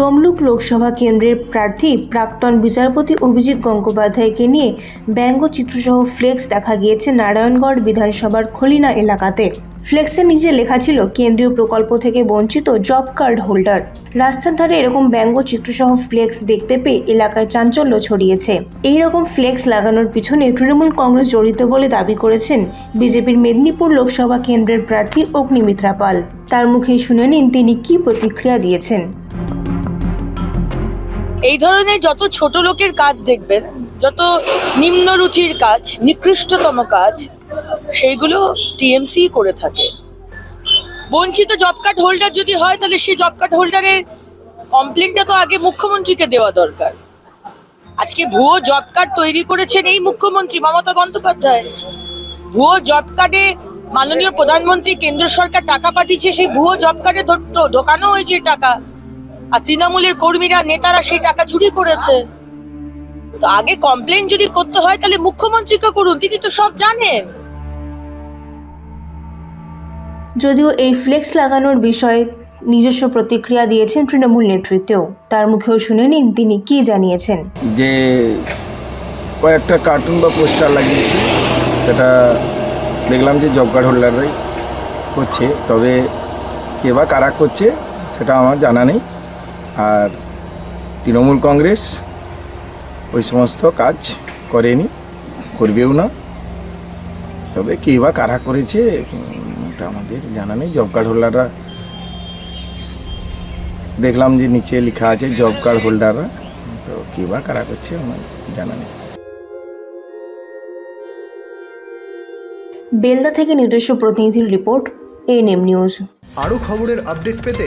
তমলুক লোকসভা কেন্দ্রের প্রার্থী প্রাক্তন বিচারপতি অভিজিৎ গঙ্গোপাধ্যায়কে নিয়ে ব্যঙ্গচিত্রসহ ফ্লেক্স দেখা গিয়েছে নারায়ণগড় বিধানসভার খলিনা এলাকাতে। ফ্লেক্সের নিচে লেখা ছিল, কেন্দ্রীয় প্রকল্প থেকে বঞ্চিত জব কার্ড হোল্ডার। রাস্তার ধারে এরকম ব্যঙ্গচিত্রসহ ফ্লেক্স দেখতে পেয়ে এলাকায় চাঞ্চল্য ছড়িয়েছে। এই রকম ফ্লেক্স লাগানোর পিছনে তৃণমূল কংগ্রেস জড়িত বলে দাবি করেছেন বিজেপির মেদিনীপুর লোকসভা কেন্দ্রের প্রার্থী অগ্নিমিত্রা পাল। তার মুখে শুনে নিন তিনি কী প্রতিক্রিয়া দিয়েছেন। এই ধরনের যত ছোট লোকের কাজ দেখবেন, যত নিম্ন রুচির কাজ, নিকৃষ্টতম কাজ, সেইগুলো টিএমসি করে থাকে। বঞ্চিত জব কার্ড হোল্ডার যদি হয়, তাহলে সেই জব কার্ড হোল্ডারের কমপ্লেনটা তো আগে মুখ্যমন্ত্রীকে দেওয়া দরকার। আজকে ভুয়ো জব কার্ড তৈরি করেছেন এই মুখ্যমন্ত্রী মমতা বন্দ্যোপাধ্যায়। ভুয়ো জব কার্ডে মাননীয় প্রধানমন্ত্রী, কেন্দ্র সরকার টাকা পাঠিয়েছে, সেই ভুয়ো জব কার্ডে ঢোকানো হয়েছে টাকা। আর তৃণমূলের কর্মীরা নেতারা সেই টাকা চুরি করেছে। তো আগে কমপ্লেন যদি করতে হয় তাহলে মুখ্যমন্ত্রীকে করুন তিনি তো সব জানেন। যদিও এই ফ্লেক্স লাগানোর বিষয়ে নিজস্ব প্রতিক্রিয়া দিয়েছেন তৃণমূল নেতৃত্বেও তার মুখেও শুনে নিন তিনি কী জানিয়েছেন। যে কয়েকটা কার্টুন বা পোস্টার লাগিয়েছে সেটা দেখলাম যে জব কার্ড হোল্ডাররাই করছে তবে কে বা কারা করছে সেটা আমার জানা নেই। আর তৃণমূল কংগ্রেস ওই সমস্ত কাজ করেনি করবেও না। তবে কে বা কারা করেছে ওটা আমাদের জানা নেই। জব কার্ড হোল্ডাররা দেখলাম যে নিচে লেখা আছে জব কার্ড হোল্ডাররা তো কে বা কারা করছে আমার জানা নেই। বেলদা থেকে নিজস্ব প্রতিনিধির রিপোর্ট এএনএম নিউজ আরও খবরের আপডেট পেতে